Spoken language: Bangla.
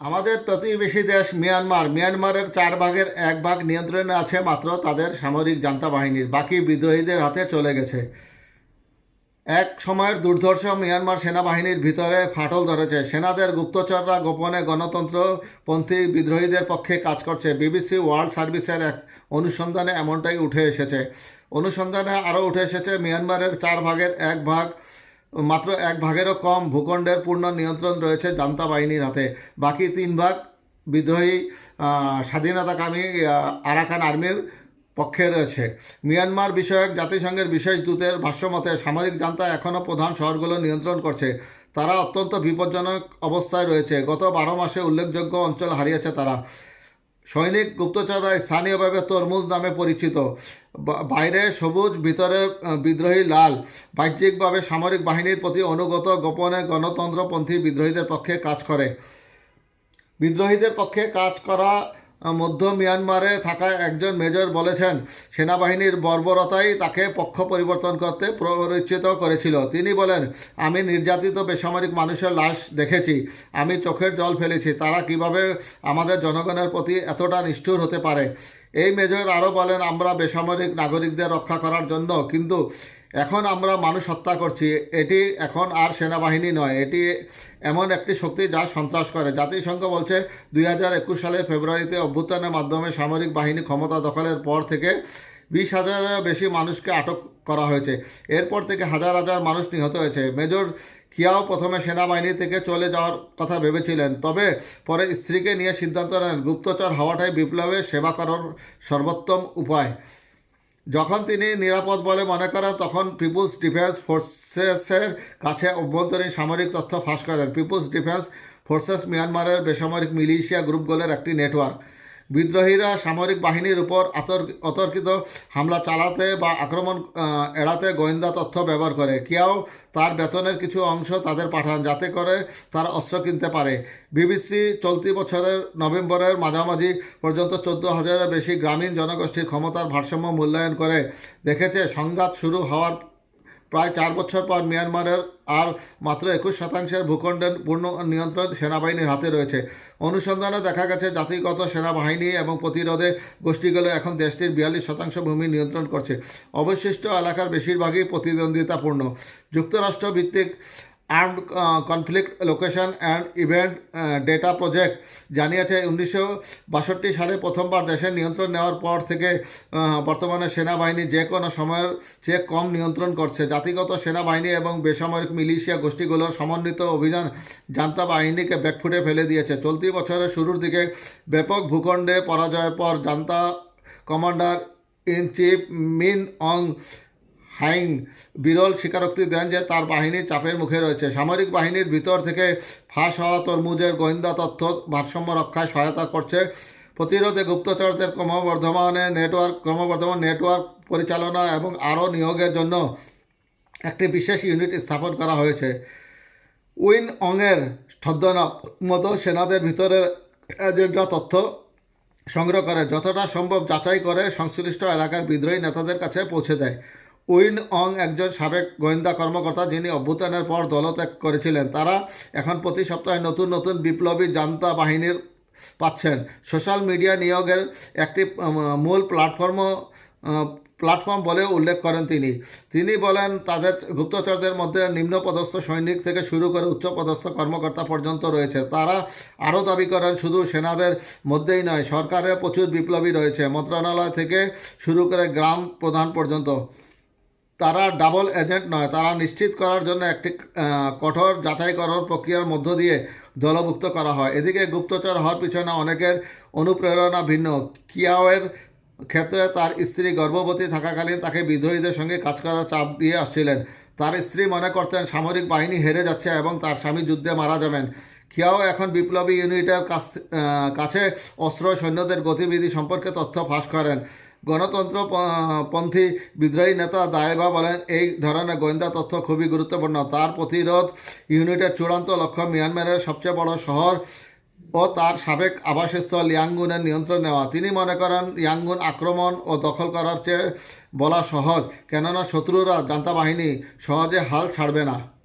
আমাদের প্রতিবেশী দেশ মিয়ানমার। মিয়ানমারের চার ভাগের এক ভাগ নিয়ন্ত্রণে আছে মাত্র তাদের সামরিক জান্তা বাহিনীর বাকি বিদ্রোহীদের হাতে চলে গেছে। এক সময়ের দুর্ধর্ষ মিয়ানমার সেনাবাহিনীর ভিতরে ফাটল ধরেছে। সেনাদের গুপ্তচররা গোপনে গণতন্ত্রপন্থী বিদ্রোহীদের পক্ষে কাজ করছে। বিবিসি ওয়ার্ল্ড সার্ভিসের এক অনুসন্ধানে এমনটাই উঠে এসেছে। অনুসন্ধানে আরও উঠে এসেছে, মিয়ানমারের চার ভাগের এক ভাগ মাত্র এক ভাগেরও কম ভূখণ্ডের পূর্ণ নিয়ন্ত্রণ রয়েছে জান্তা বাহিনীর হাতে। বাকি তিন ভাগ বিদ্রোহী স্বাধীনতাকামী আরাকান আর্মির পক্ষে রয়েছে। মিয়ানমার বিষয়ক জাতিসংঘের বিশেষ দূতের ভাষ্যমতে, সামরিক জান্তা এখনও প্রধান শহরগুলো নিয়ন্ত্রণ করছে। তারা অত্যন্ত বিপজ্জনক অবস্থায় রয়েছে। গত বারো মাসে উল্লেখযোগ্য অঞ্চল হারিয়েছে তারা। সৈনিক গুপ্তচররা স্থানীয়ভাবে তরমুজ নামে পরিচিত। বাইরে সবুজ, ভিতরে বিদ্রোহী, লাল। বাহ্যিকভাবে সামরিক বাহিনীর প্রতি অনুগত, গোপনে গণতন্ত্রপন্থী বিদ্রোহীদের পক্ষে কাজ করে। বিদ্রোহীদের পক্ষে কাজ করা মধ্য মিয়ানমারে থাকা একজন মেজর বলেছেন, সেনাবাহিনীর বর্বরতাই তাকে পক্ষ পরিবর্তন করতে প্ররোচিত করেছিল। তিনি বলেন, আমি নির্যাতিত বেসামরিক মানুষের লাশ দেখেছি, আমি চোখের জল ফেলেছি। তারা কীভাবে আমাদের জনগণের প্রতি এতটা নিষ্ঠুর হতে পারে? এই মেজর আরও বলেন, আমরা বেসামরিক নাগরিকদের রক্ষা করার জন্য, কিন্তু এখন আমরা মানুষ হত্যা করছি। এটি এখন আর সেনাবাহিনী নয়, এটি এমন একটি শক্তি যা সন্ত্রাস করে। জাতিসংঘ বলছে, দুই হাজার একুশ সালের ফেব্রুয়ারিতে অভ্যুত্থানের মাধ্যমে সামরিক বাহিনী ক্ষমতা দখলের পর থেকে বিশ হাজারের বেশি মানুষকে আটক করা হয়েছে। এরপর থেকে হাজার হাজার মানুষ নিহত হয়েছে। মেজর কিয়াও প্রথমে সেনাবাহিনী থেকে চলে যাওয়ার কথা ভেবেছিলেন, তবে পরে স্ত্রীকে নিয়ে সিদ্ধান্ত নেন। গুপ্তচর হওয়াটাই বিপ্লবের সেবা করার সর্বোত্তম উপায়। যখন তিনি নিরাপদ বলে মনে করেন, তখন পিপুলস ডিফেন্স ফোর্সেসের কাছে অভ্যন্তরীণ সামরিক তথ্য ফাঁস করেন। পিপুলস ডিফেন্স ফোর্সেস মিয়ানমারের বেসামরিক মিলিশিয়া গ্রুপগুলোর একটি নেটওয়ার্ক। বিদ্রোহীরা সামরিক বাহিনীর উপর অতর্কিত হামলা চালাতে বা আক্রমণ এড়াতে গোয়েন্দা তথ্য ব্যবহার করে। কেউ তার বেতনের কিছু অংশ তাদের পাঠান যাতে করে তারা অস্ত্র কিনতে পারে। বিবিসি চলতি বছরের নভেম্বরের মাঝামাঝি পর্যন্ত চোদ্দ হাজারের বেশি গ্রামীণ জনগোষ্ঠীর ক্ষমতার ভারসাম্য মূল্যায়ন করে দেখেছে। সংঘাত শুরু হওয়ার প্রায় চার বছর পর মিয়ানমারের আর মাত্র একুশ শতাংশের ভূখণ্ডের পূর্ণ নিয়ন্ত্রণ সেনাবাহিনীর হাতে রয়েছে। অনুসন্ধানে দেখা গেছে, জাতিগত সেনাবাহিনী এবং প্রতিরোধে গোষ্ঠীগুলো এখন দেশটির বিয়াল্লিশ শতাংশ ভূমি নিয়ন্ত্রণ করছে। অবশিষ্ট এলাকার বেশিরভাগই প্রতিদ্বন্দ্বিতাপূর্ণ। যুক্তরাষ্ট্র ভিত্তিক armed conflict location and event data project জানিয়েছে। উনিশশো বাষট্টি সালে প্রথমবার দেশের নিয়ন্ত্রণ নেওয়ার পর থেকে বর্তমানে সেনাবাহিনী যে কোনো সময়ের চেয়ে কম নিয়ন্ত্রণ করছে। জাতিগত সেনাবাহিনী এবং বেসামরিক মিলিশিয়া গোষ্ঠীগুলোর সমন্বিত অভিযান জান্তা বাহিনীকে ব্যাকফুটে ফেলে দিয়েছে। চলতি বছরের শুরুর দিকে ব্যাপক ভূখণ্ডে পরাজয়ের পর junta commander in chief Min Aung হাইং বিরল স্বীকারোক্তি দেন যে তার বাহিনী চাপের মুখে রয়েছে। সামরিক বাহিনীর ভিতর থেকে ফাঁস হওয়া তরমুজের গোয়েন্দা তথ্য ভারসাম্য রক্ষায় সহায়তা করছে। প্রতিরোধে গুপ্তচরদের ক্রমবর্ধমানে নেটওয়ার্ক, ক্রমবর্ধমান নেটওয়ার্ক পরিচালনা এবং আরও নিয়োগের জন্য একটি বিশেষ ইউনিট স্থাপন করা হয়েছে। উইন অংয়ের ছদ্মনাম মতো সেনাদের ভিতরের এজেন্টরা তথ্য সংগ্রহ করে, যতটা সম্ভব যাচাই করে সংশ্লিষ্ট এলাকার বিদ্রোহী নেতাদের কাছে পৌঁছে দেয়। উইন অং একজন সাবেক গোয়েন্দা কর্মকর্তা যিনি অভ্যুত্থানের পর দলত্যাগ করেছিলেন। তারা এখন প্রতি সপ্তাহে নতুন নতুন বিপ্লবী জান্তা বাহিনীর পাচ্ছেন। সোশ্যাল মিডিয়া নিয়োগের একটি মূল প্ল্যাটফর্ম প্ল্যাটফর্ম বলে উল্লেখ করেন তিনি। তিনি বলেন, তাদের গুপ্তচরদের মধ্যে নিম্নপদস্থ সৈনিক থেকে শুরু করে উচ্চপদস্থ কর্মকর্তা পর্যন্ত রয়েছে। তারা আরও দাবি করেন, শুধু সেনাদের মধ্যেই নয় সরকারের প্রচুর বিপ্লবী রয়েছে। মন্ত্রণালয় থেকে শুরু করে গ্রাম প্রধান পর্যন্ত। তারা ডাবল এজেন্ট নয়, তারা নিশ্চিত করার জন্য একটি কঠোর যাচাইকরণ প্রক্রিয়ার মধ্য দিয়ে দলভুক্ত করা হয়। এদিকে গুপ্তচর হওয়ার পিছনে অনেকের অনুপ্রেরণা ভিন্ন। কিয়াওয়ের ক্ষেত্রে তার স্ত্রী গর্ভবতী থাকাকালীন তাকে বিদ্রোহীদের সঙ্গে কাজ করার চাপ দিয়ে আসছিলেন। তার স্ত্রী মনে করতেন, সামরিক বাহিনী হেরে যাচ্ছে এবং তার স্বামী যুদ্ধে মারা যাবেন। খিয়াও এখন বিপ্লবী ইউনিটের কাছে অস্ত্র সৈন্যদের গতিবিধি সম্পর্কে তথ্য ফাঁস করেন। গণতন্ত্র প- পন্থী বিদ্রোহী নেতা দায়েবা বলেন, এই ধরনের গোয়েন্দা তথ্য খুবই গুরুত্বপূর্ণ। তার প্রতিরোধ ইউনিটের চূড়ান্ত লক্ষ্য মিয়ানমারের সবচেয়ে বড় শহর ও তার সাবেক আবাসস্থল ইয়াঙ্গুনের নিয়ন্ত্রণ নেওয়া। তিনি মনে করেন, ইয়াঙ্গুন আক্রমণ ও দখল করার চেয়ে বলা সহজ, কেননা শত্রুরা জান্তা বাহিনী সহজে হাল ছাড়বে না।